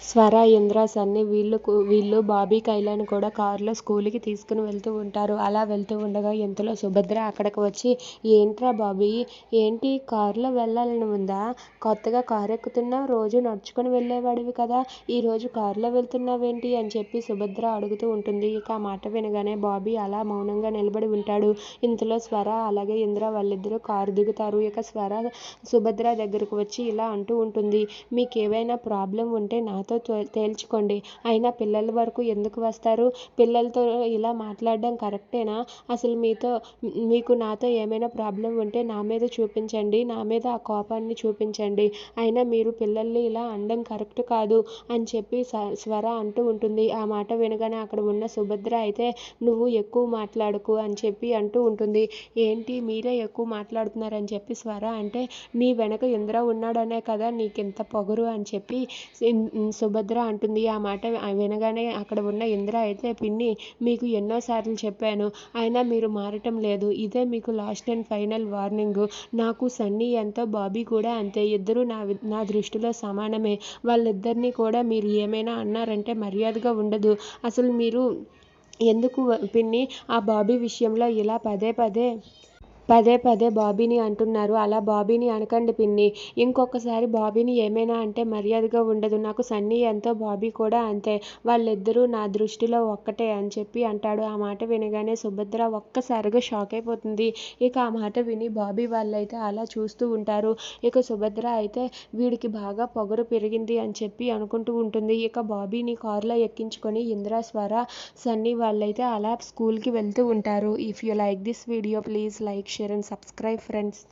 స్వర ఇంద్ర సన్నీ వీళ్ళు వీళ్ళు బాబీ కైలాన్ కూడా కారులో స్కూల్కి తీసుకుని వెళ్తూ ఉంటారు. అలా వెళ్తూ ఉండగా ఇంతలో సుభద్ర అక్కడికి వచ్చి ఏంట్రా బాబీ ఏంటి? కారులో వెళ్ళాలని ఉందా? కొత్తగా కారు ఎక్కుతున్నావు రోజు నడుచుకుని వెళ్ళేవాడివి కదా. ఈరోజు కారులో వెళ్తున్నావేంటి? అని చెప్పి సుభద్ర అడుగుతూ ఉంటుంది. ఇక ఆ మాట వినగానే బాబీ అలా మౌనంగా నిలబడి ఉంటాడు. ఇంతలో స్వర అలాగే ఇంద్ర వాళ్ళిద్దరూ కారు దిగుతారు. ఇక స్వర సుభద్ర దగ్గరకు వచ్చి ఇలా అంటూ ఉంటుంది మీకు ఏవైనా ప్రాబ్లం ఉంటే నాతో తేల్చుకోండి. అయినా పిల్లల వరకు ఎందుకు వస్తారు? పిల్లలతో ఇలా మాట్లాడడం కరెక్టేనా? అసలు మీతో మీకు నాతో ఏమైనా ప్రాబ్లం ఉంటే నా మీద చూపించండి. నా మీద ఆ కోపాన్ని చూపించండి. అయినా మీరు పిల్లల్ని ఇలా అనడం కరెక్ట్ కాదు అని చెప్పి స్వర అంటూ ఉంటుంది. ఆ మాట వినగానే అక్కడ ఉన్న సుభద్ర అయితే నువ్వు ఎక్కువ మాట్లాడుకు అని చెప్పి అంటూ ఉంటుంది. ఏంటి? మీరే ఎక్కువ మాట్లాడుతున్నారని చెప్పి స్వర అంటే నీ వెనక ఇంద్ర ఉన్నాడనే కదా నీకింత పొగరు అని చెప్పి సుభద్ర అంటుంది ఆ మాట వినగానే అక్కడ ఉన్న ఇంద్ర అయితే పిన్ని మీకు ఎన్నోసార్లు చెప్పాను. అయినా మీరు మారటం లేదు. ఇదే మీకు లాస్ట్ అండ్ ఫైనల్ వార్నింగ్. నాకు సన్నీ ఎంతో బాబీ కూడా అంతే. ఇద్దరూ నా నా దృష్టిలో సమానమే. వాళ్ళిద్దరినీ కూడా మీరు ఏమైనా అన్నారంటే మర్యాదగా ఉండదు. అసలు మీరు ఎందుకు పిన్ని ఆ బాబీ విషయంలో ఇలా పదే పదే పదే పదే బాబీని అంటున్నారు. అలా బాబీని అనకండి పిన్ని. ఇంకొకసారి బాబీని ఏమైనా అంటే మర్యాదగా ఉండదు. నాకు సన్నీ ఎంతో బాబీ కూడా అంతే. వాళ్ళిద్దరూ నా దృష్టిలో ఒక్కటే అని చెప్పి అంటాడు. ఆ మాట వినగానే సుభద్ర ఒక్కసారిగా షాక్ అయిపోతుంది. ఇక ఆ మాట విని బాబీ వాళ్ళైతే అలా చూస్తూ ఉంటారు. ఇక సుభద్ర అయితే వీడికి బాగా పొగరు పెరిగింది అని చెప్పి అనుకుంటూ ఉంటుంది. ఇక బాబీని కారులో ఎక్కించుకొని ఇంద్రా స్వర సన్నీ వాళ్ళైతే అలా స్కూల్కి వెళ్తూ ఉంటారు. If you like this video please like share and subscribe friends